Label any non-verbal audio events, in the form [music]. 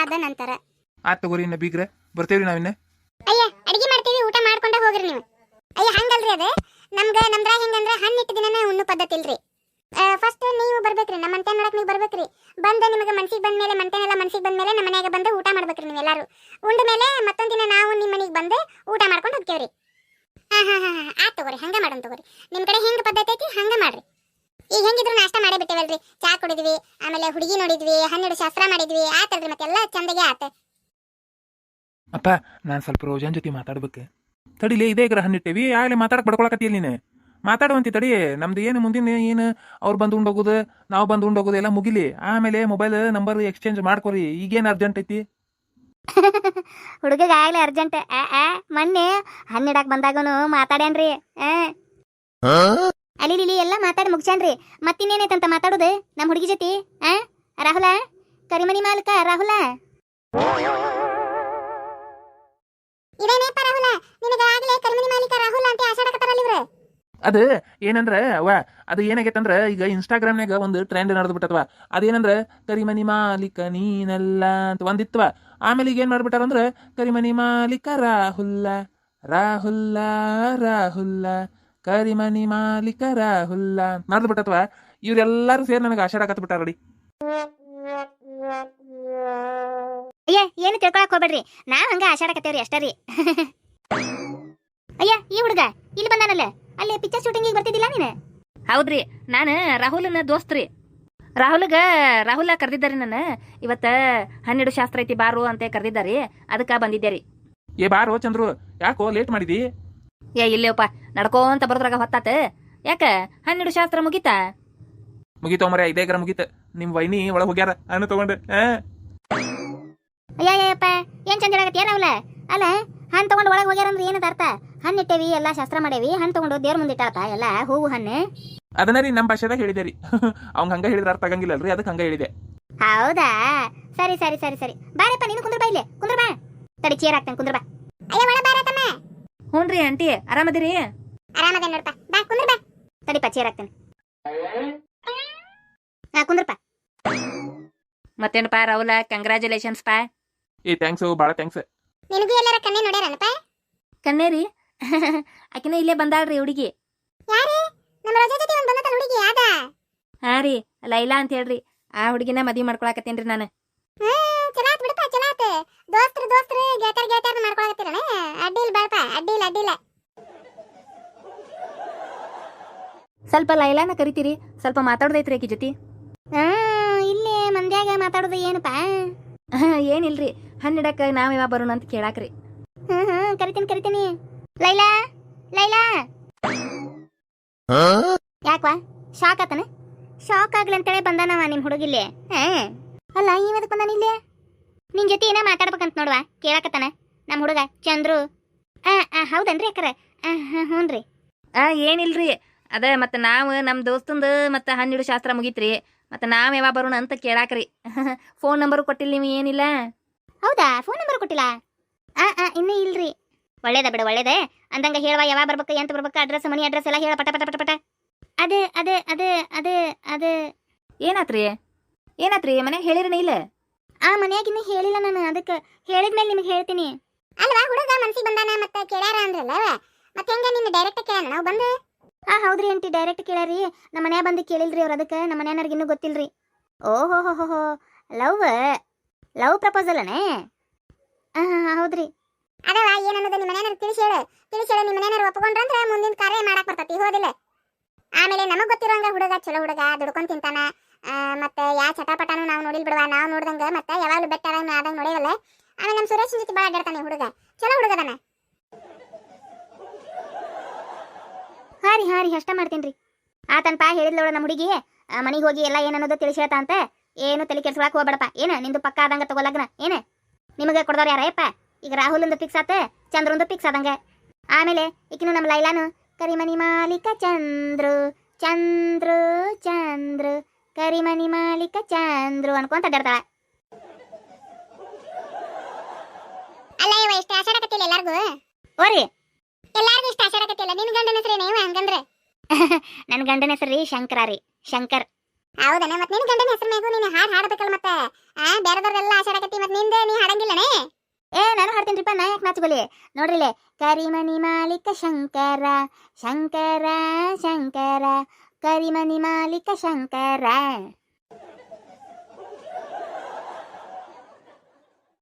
ಆದ ನಂತರ. ಆತ್ ತಗೋರಿ ಇನ್ನ ಬೀಗ್ರೆ. ಬರ್ತೇವ್ರಿ ನಾವಿನ್ನ ಅಯ್ಯ ಅಡಿಗೆ ಮಾಡ್ತೀವಿ ಊಟ ಮಾಡ್ಕೊಂಡ ಹೋಗ್ರಿ ನೀವು. ಅಯ್ಯ ಹಂಗಲ್ರಿ ಅದೇ. ನಮ್ಗ ನಮ್ದ್ರ ಹೆಂಗಂದ್ರ ಹಣ್ಣು ಇಟ್ಟ ದಿನನೇ ಉಣ್ಣು ಪದ್ಧತಿ ಇಲ್ರಿ. ಫಸ್ಟ್ ನೀವು ಬರ್ಬೇಕ್ರಿ ನಮ್ಮ ಮಂತೆ ನೋಡಕ್ ನೀವು ಬರ್ಬೇಕ್ರಿ. ಬಂದ ನಿಮಗೆ ಮನ್ಸಿಗೆ ಬಂದ ಮೇಲೆ ಮಂತೆನೆಲ್ಲ ಮನ್ಸಿಗೆ ಬಂದ ಮೇಲೆ ನಮ್ಮ ಮನ್ಯಾಗ ಬಂದು ಊಟ ಮಾಡ್ಬೇಕ್ರಿ ನೀವು ಎಲ್ಲಾರು. ಉಂಡ ಮೇಲೆ ಮತ್ತೊಂದ್ ದಿನ ನಾವು ನಿಮ್ಮ ಮನೆಗೆ ಬಂದು ಊಟ ಮಾಡ್ಕೊಂಡು ಹೋಗ್ತೇವ್ರಿ. ಹಾ ಹಾ ಹಾ ಹಾ ಆತ್ ತಗೋರಿ ಹಂಗ ಮಾಡೋಣ ತಗೋರಿ. ನಿಮ್ ಕಡೆ ಹೆಂಗ್ ಪದ್ಧತಿ ಐತಿ? ಹಂಗ ಮಾಡ್ರಿ. ಈಗ ಹೆಂಗಿದ್ರು ನಾಷ್ಟ ಮಾಡೇ ಬಿಟ್ಟೇವಲ್ರಿ? ಚಾ ಕುಡಿದ್ವಿ ಆಮೇಲೆ ಹುಡುಗಿ ನೋಡಿದ್ವಿ ಹನ್ನೆರಡು ಶಾಸ್ತ್ರ ಮಾಡಿದ್ವಿ ಆತಲ್ರಿ ಮತ್ತೆಲ್ಲ ಚಂದಗೆ ಆತ. ಅಪ್ಪ ನಾನು ಸ್ವಲ್ಪ ರೋಜನ್ ಜೊತೆ ಮಾತಾಡ್ಬೇಕು. ತಡಿಲಿ ಇದೇ ಗ್ರಹ ನಿಟ್ಟೇವಿ ಆಗಲೇ ಮಾತಾಡಕ್ ಬಡ್ಕೊಳಕತ್ತೀಯ ನೀನು. ಮಾತಾಡುವಂತಿ ತಡಿ ನಮ್ದು ಏನು ಮುಂದಿನ ಏನು ಅವ್ರು ಬಂದು ಉಂಡೋಗೋದು ನಾವು ಬಂದು ಉಂಡೋಗೋದು ಎಲ್ಲ ಮುಗಿಲಿ. ಆಮೇಲೆ ಮೊಬೈಲ್ ನಂಬರ್ ಎಕ್ಸ್ಚೇಂಜ್ ಮಾಡ್ಕೊರಿ ಈಗೇನು ಅರ್ಜೆಂಟ್ ಐತಿ? [laughs] ಹುಡುಗಗ ಆಗ್ಲೇ ಅರ್ಜೆಂಟ್ ಆ ಆ ಮೊನ್ನೆ ಹನ್ನೆರಡಾಕ್ ಬಂದಾಗನು ಮಾತಾಡೇನ್ರಿ ಆ. ಅಲ್ಲಿ ಇಲ್ಲಿ ಎಲ್ಲ ಮಾತಾಡಿ ಮುಗ್ಸ್ಯಾನ್ರಿ ಮತ್ತಿನ್ನೇನೈತಂತ ಮಾತಾಡೋದು? ನಮ್ಮ ಹುಡುಗಿ ಜೊತೆ ಆ? ರಾಹುಲ? ಕರಿಮನಿ ಮಾಲಕ ರಾಹುಲ? ಇದೇನೇಪ ರಾಹುಲ? ನಿನಗ ಆಗ್ಲೇ ಕರಿಮನಿ ಮಾಲೀಕ ರಾಹುಲ ಅಂತ ಆಸಾಡಕತ್ತಾರಲ್ಲ ಇವ್ರು. ಅದು ಏನಂದ್ರ ಅವ ಅದು ಏನಾಗೈತಂದ್ರ ಈಗ ಇನ್ಸ್ಟಾಗ್ರಾಮ್ನಾಗ ಒಂದು ಟ್ರೆಂಡ್ ನಡೆದು ಬಿಟ್ಟತ್ವ ಅದೇನಂದ್ರ ಕರಿಮನಿ ಮಾಲೀಕ ನೀನಲ್ಲ ಅಂತ ಒಂದಿತ್ವ. ಆಮೇಲೆ ಈಗ ಏನ್ ಮಾಡ್ಬಿಟ್ಟಾರಂದ್ರ ಕರಿಮನಿ ಮಾಲೀಕ ರಾಹುಲ್ಲ ರಾಹುಲ್ಲ ರಾಹುಲ್ಲ ಕರಿಮನಿ ಮಾಲೀಕ ರಾಹುಲ್ಲ. ನಡೆದು ಬಿಟ್ಟತ್ವ? ಇವ್ರೆಲ್ಲಾರು ಸೇರಿ ನನಗೆ ಆಷಾಢಕತ್ ಬಿಟ್ಟಾರ ನೋಡಿ ಅಯ್ಯ ಏನು ತಿಳ್ಕೊಳಕ್ ಹೋಗ್ಬೇಡ್ರಿ. ನಾವ್ ಹಂಗ ಆಶಾಡಕತ್ತೇವ್ರಿ ಅಷ್ಟೇ ರೀ. ಅಯ್ಯ ಈ ಹುಡುಗ ಇಲ್ಲಿ ಬಂದಾನಲ್ಲ? ಅಲ್ಲಿ ಪಿಕ್ಚರ್ ಶೂಟಿಂಗಿಗೆ ಬರ್ತಿದ್ದಿಲ್ಲ ನೀನು? ಹೌದ್ರಿ ನಾನು ರಾಹುಲನ ದೋಸ್ತ್ರಿ ರಾಹುಲ್ಗ ರಾಹುಲ ಕರ್ದಿದ್ದಾರೆ ನಾನು ಇವತ್ತ ಹನ್ನೆರಡು ಶಾಸ್ತ್ರ ಐತಿ ಬಾರು ಅಂತ ಕರ್ದಿದ್ದಾರೆ. ಅದಕ್ಕೆ ಬಂದಿದ್ದೆ ರೀ. ಏ ಬಾರು ಚಂದ್ರು. ಯಾಕೋ ಲೇಟ್ ಮಾಡಿದಿ? ಏ ಇಲ್ಲೇಪ್ಪ ನಡ್ಕೋಂತ ಬರೋದ್ರಾಗ ಹೊತ್ತಾತ. ಯಾಕ? ಹನ್ನೆರಡು ಶಾಸ್ತ್ರ ಮುಗೀತಾ? ಮುಗಿತೋ ಮರ ಇದೇ ಗ್ರ ಮುಗೀತ. ನಿಮ್ ವೈನಿ ಒಳಗ್ ಹೋಗ್ಯಾರ ಅನ್ನ ತಗೊಂಡು ಆ ಅಯ್ಯಪ್ಪ ಏನ್ ಚಂದ ಹೇಳಕತ್ತೀಯ ಅಲ್ಲ ಅಲ್ಲ ಹಣ್ಣು ತಗೊಂಡು ಒಳಗೆ ಹೋಗ್ಯಾರಂದ್ರೆ ಏನದ ಅರ್ಥ? ಹಣ್ಣು ಇಟ್ಟೇವಿ ಎಲ್ಲಾ ಶಾಸ್ತ್ರ ಮಾಡೇವಿ ಹಣ್ಣು ತಗೊಂಡು ದೇವ್ರ ಮುಂದೆ ಇಟ್ಟಾತ ಎಲ್ಲ ಹೂವು ಹಣ್ಣು? ಅದನ್ನ ರೀ ನಮ್ಮ ಭಾಷೆದಾಗ ಹೇಳಿದೆ ರೀ. [laughs] ಅವ್ನ್ ಹಂಗ ಹೇಳಿದ್ರೆ ಅರ್ಥ ಆಗಂಗಿಲ್ಲಲ್ರಿ ಅದಕ್ಕೆ ಹಂಗ ಹೇಳಿದೆ. ಹೌದಾ? ಸರಿ ಸರಿ ಸರಿ ಸರಿ. ಬಾರಪ್ಪ ನೀನು ಕುಂದ್ರ ಬಾ ಇಲ್ಲೇ ಕುಂದ್ರ ಬಾ. ತಡಿ ಚೇರ್ ಹಾಕ್ತೇನೆ ಕುಂದ್ರ ಬಾ ಅಯ್ಯ ಒಳ ಬಾರ ತಮ್ಮ ಹ್ಞೂನ್ರಿ ಆಂಟಿ ಆರಾಮದಿರಿ? ಆರಾಮದ ನೋಡಪ್ಪ ಬಾ ಕುಂದ್ರ ಬಾ. ತಡಿಪ್ಪ ಚೇರ್ ಹಾಕ್ತೇನೆ. ಹಾ ಕುಂದ್ರಪ್ಪ. ಮತ್ತೇನಪ್ಪ ರಾಹುಲ ಕಂಗ್ರ್ಯಾಚುಲೇಷನ್ಸ್ ಪಾ. ಏ ಥ್ಯಾಂಕ್ಸ್ ಭಾಳ ಥ್ಯಾಂಕ್ಸ್ ನಿನಗೂ ಎಲ್ಲರ ಕಣ್ಣೆ ನೋಡ್ಯಾರನಪ್ಪ? ಕಣ್ಣೇರಿ? ಆಕಿನ ಇಲ್ಲೇ ಬಂದಾಳ್ರಿ ಹುಡುಗಿ. ಯಾರೇ? ನಮ್ಮ ರಜಾ ಜೊತೆ ಒಂದು ಬಂದತಲ್ಲ ಹುಡುಗಿ ಯಾದ ಹಾ ರೀ ಲೈಲಾ ಅಂತ ಹೇಳ್ರಿ. ಆ ಹುಡುಗಿನ ಮದ್ವಿ ಮಾಡ್ಕೊಳಕತ್ತೇನ್ರಿ ನಾನು. ಹ್ಮ್ ಚಲಾತ್ ಬಿಡಪ್ಪ ಚಲಾತ್. ದೋಸ್ತ್ರ ದೋಸ್ತ್ರ ಗೆಳತರ್ ಗೆಳತರ್ ಮಾಡ್ಕೊಳಕತ್ತಿರಣ ಸ್ವಲ್ಪ ಲೈಲಾನ ಕರಿತೀರಿ ಸ್ವಲ್ಪ ಮಾತಾಡೋದೈತ್ರಿ ಆಕಿ ಜೊತೆ. ಇಲ್ಲಿ ಇಲ್ಲೇ ಮಂದ್ಯಾಗ ಮಾತಾಡೋದು ಏನಪ್ಪ? ಏನಿಲ್ರಿ ಹಣ್ಣಿಡಕ್ಕ ನಾವ್ ಯಾವ ಬರೋಣ ಅಂತ ಕೇಳಾಕ್ರಿ. ಹ್ಮ್ ಹ್ಮ್ ಕರಿತೀನಿ ಕರಿತೀನಿ. ಲೈಲಾ ಲೈಲಾ. ಯಾಕವಾ? ಶಾಕ್ ಆತನ? ಶಾಕ್ ಆಗ್ಲಿ ಅಂತೇಳಿ ಬಂದಾನವ ನಿಮ್ ಹುಡುಗಿಲ್ಲಿ. ಹಾ? ಅಲ್ಲ ಇವತ್ತು ಬಂದಾನ ಇಲ್ಲಿ? ನಿನ್ ಜೊತೆ ಏನ ಮಾತಾಡ್ಬೇಕಂತ ನೋಡ್ವಾ ಕೇಳಾಕತ್ತಾನ ನಮ್ ಹುಡುಗ ಚಂದ್ರು. ಆ ಆ, ಹೌದನ್ರಿ ಅಕ್ಕರ? ಹ್ಞೂನ್ರಿ ಆ ಏನಿಲ್ರಿ ಅದ ಮತ್ತೆ ನಾವು ನಮ್ಮ ದೋಸ್ತಂದು ಮತ್ತೆ ಹನ್ನೆರಡು ಶಾಸ್ತ್ರ ಮುಗೀತ್ರಿ. ಮತ್ತೆ ನಾವು ಯಾವಾಗ ಬರೋಣ ಅಂತ ಕೇಳಾಕ್ರಿ. ಫೋನ್ ನಂಬರ್ ಕೊಟ್ಟಿಲ್ಲ ನೀವು ಏನಿಲ್ಲ? ಹೌದಾ? ಫೋನ್ ನಂಬರ್ ಕೊಟ್ಟಿಲ್ಲ? ಆ ಆ ಇನ್ನೂ ಇಲ್ರಿ. ಒಳ್ಳೇದ ಬಿಡ ಒಳ್ಳೇದೇ. ಅಂದಂಗ ಹೇಳುವ ಯಾವಾಗ ಬರ್ಬೇಕು ಎಂತ ಬರ್ಬೇಕು ಅಡ್ರೆಸ್ ಮನಿ ಅಡ್ರೆಸ್ ಎಲ್ಲ ಹೇಳ ಪಟ ಪಟ ಪಟ ಪಟ. ಅದೇ ಅದೇ ಅದೇ ಅದೇ ಅದೇ. ಏನಾತ್ರಿ? ಏನಾತ್ರಿ? ಮನ್ಯಾಗ ಹೇಳಿರನೇ ಇಲ್ಲ? ಆ ಮನ್ಯಾಗ ಇನ್ನೂ ಹೇಳಿಲ್ಲ ನಾನು ಅದಕ್ಕೆ ಹೇಳಿದ್ಮೇಲೆ ನಿಮಗೆ ಹೇಳ್ತೀನಿ. ಅಲ್ವಾ ಹುಡುಗ ಮನ್ಸಿಗೆ ಬಂದಾನ ಮತ್ತೆ ಕೇಳ್ಯಾರ ಅಂದ್ರಲ್ಲ ಮತ್ತೆ ಹೆಂಗ ನಿನ್ನ ಡೈರೆಕ್ಟ್ ಕೇಳೋಣ ನಾವು ಬಂದು ಆ ಹೌದ್ರಿ ಆಂಟಿ ಡೈರೆಕ್ಟ್ ಕೇಳ್ಯಾರಿ ನಮ್ಮ ಮನ್ಯಾಗ ಬಂದು ಕೇಳಿಲ್ರಿ ಅವ್ರು ಅದಕ್ಕೆ. ನಮ್ಮ ಮನ್ಯಾನರ್ಗೆ ಇನ್ನೂ ಗೊತ್ತಿಲ್ರಿ. ಓಹೋ ಹೋ ಹೋ ಲವ್ ಲವ್ ಪ್ರಪೋಸಲ್ ಅನೇ ಹೌದ್ರಿ. ಅದವ ಏನನ್ನೋದು ನಿಮ್ಮ ಮನೆಯವ್ರು ತಿಳಿಸಿ ಹೇಳು. ತಿಳಿಸಿ ಹೇಳು ನಿಮ್ಮ ಮನೆಯವ್ರು ಒಪ್ಕೊಂಡ್ರಂದ್ರೆ ಮುಂದಿನ ಕಾರ್ಯ ಮಾಡಕ್ ಬರ್ತೈತಿ ಹೋದಿಲ್ಲ. ಆಮೇಲೆ ನಮಗ್ ಗೊತ್ತಿರೋಂಗ ಹುಡುಗ ಚಲೋ ಹುಡುಗ ದುಡ್ಕೊಂಡ್ ತಿಂತಾನ. ಆ, ಮತ್ತೆ ಯಾ ಚಟಾಪಟಾನು ನಾವು ನೋಡಿಲ್ ಬಿಡವ ನಾವು ನೋಡ್ದಂಗ ಮತ್ತೆ ಯಾವಾಗಲೂ ಬೆಟ್ಟ ಆದಂಗ ಆದಂಗ ನೋಡೇವಲ್ಲ ಆಮೇಲೆ ನಮ್ಮ ಸುರೇಶ್ ಜೊತೆ ಭಾಳ ಅಡ್ಡಾಡ್ತಾನೆ ಹುಡುಗ. ಚಲೋ ಹುಡುಗದನ ಹಾ ರೀ ಹಾಂ ರೀ ಅಷ್ಟ ಮಾಡ್ತೀನಿ ಆತನ್ಪ ಹೇಳಿದ್ಲೋಳ ನಮ್ಮ ಹುಡುಗಿ ಮನೆಗೆ ಹೋಗಿ ಎಲ್ಲ ಏನನ್ನೋದು ತಿಳಿಸಿ ಹೇಳ್ತಾ ಅಂತ ಏನು ತಲೆ ಕೆಡ್ಸ್ಕೊಳಕ್ ಹೋಗ್ಬೇಡಪ್ಪ ಏನ ನಿಂದು ಪಕ್ಕ ಆದಂಗ ತಗೋಲಗ್ನ ಏನ? ನಿಮಗೆ ಕೊಡ್ದವ್ರು ಯಾರಪ್ಪ ಈಗ ರಾಹುಲ್ಂದು ಫಿಕ್ಸ್ ಆತ ಚಂದ್ರಂದು ಫಿಕ್ಸ್ ಆದಂಗ. ಆಮೇಲೆ ಈಕಿನ ನಮ್ಮ ಲೈಲಾನು ಕರಿಮನಿ ಮಾಲೀಕ ಚಂದ್ರು ಚಂದ್ರು ಚಂದ್ರು ಕರಿಮನಿ ಮಾಲೀಕ ಚಂದ್ರು ಅನ್ಕೊಂತ ಅಡ್ಡಾಡ್ತಾಳ ಅಲ್ಲ ಇವ ಇಷ್ಟ ಆಸಾಡಕತ್ತಿಲ್ಲ ಎಲ್ಲಾರ್ಗು? ಓರಿ ಎಲ್ಲಾರ್ಗೂ ಇಷ್ಟ ಆಸಾಡಕತ್ತಿಲ್ಲ ನಿನ್ ಗಂಡನ ಹೆಸರು ನೀವು ಹಂಗಂದ್ರೆ [laughs] ನನ್ನ ಗಂಡನ ಹೆಸರು ರೀ ಶಂಕರ ರೀ. ಶಂಕರ್. ಹೌದನ ಮತ್ತೆ ನಿನ್ ಗಂಡನ ಹೆಸರು ಮೇಗೂ ನೀನು ಹಾಡು ಹಾಡಬೇಕಲ್ಲ ಮತ್ತೆ? ಆ ಬೇರೆದವ್ರೆಲ್ಲ ಆಸಾಡಕತ್ತಿ ಮತ್ತೆ ನಿಂದೆ ನೀ ಹಾಡಂಗಿಲ್ಲನೇ? ಏ ನಾನು ಹಾಡ್ತೇನ್ರಿಪ್ಪ ನಾ ಯಾಕೆ ನಾಚುಗಲಿ ನೋಡ್ರಿಲೆ ಕರಿಮಣಿ ಮಾಲಿಕ ಶಂಕರ ಶಂಕರ ಶಂಕರ ಕರಿಮಣಿ ಮಾಲಿಕ ಶಂಕರ.